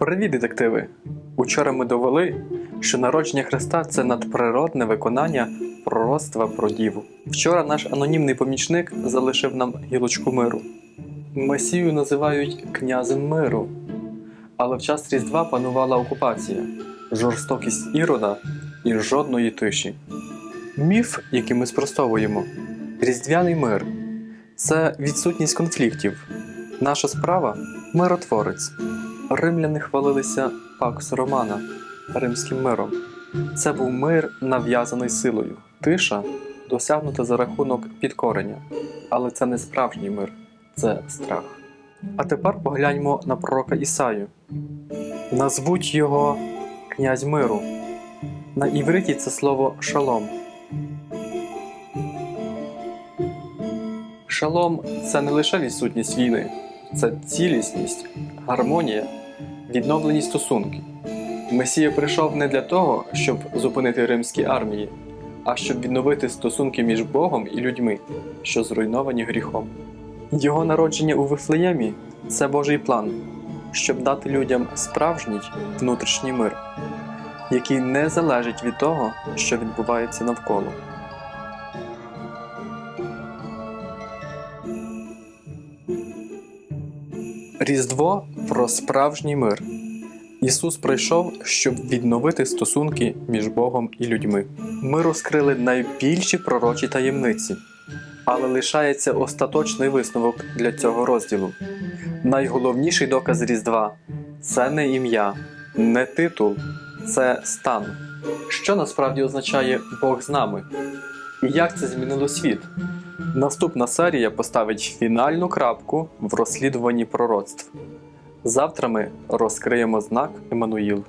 Привіт, детективи! Учора ми довели, що народження Христа це надприродне виконання пророцтва про Діву. Вчора наш анонімний помічник залишив нам гілочку миру. Месію називають князем миру. Але в час Різдва панувала окупація, жорстокість ірода і жодної тиші. Міф, який ми спростовуємо, різдвяний мир це відсутність конфліктів. Наша справа миротворець. Римляни хвалилися Пакс Романа римським миром. Це був мир, нав'язаний силою, тиша досягнута за рахунок підкорення. Але це не справжній мир, це страх. А тепер погляньмо на пророка Ісаю. Назвуть його князь миру. На івриті це слово шалом. Шалом це не лише відсутність війни, це цілісність, гармонія, відновлені стосунки. Месія прийшов не для того, щоб зупинити римські армії, а щоб відновити стосунки між Богом і людьми, що зруйновані гріхом. Його народження у Вифлеємі це Божий план, щоб дати людям справжній внутрішній мир, який не залежить від того, що відбувається навколо. Різдво про справжній мир. Ісус прийшов, щоб відновити стосунки між Богом і людьми. Ми розкрили найбільші пророчі таємниці, але лишається остаточний висновок для цього розділу. Найголовніший доказ Різдва це не ім'я, не титул, це стан. Що насправді означає Бог з нами? І як це змінило світ? Наступна серія поставить фінальну крапку в розслідуванні пророцтв. Завтра ми розкриємо знак Еммануїл.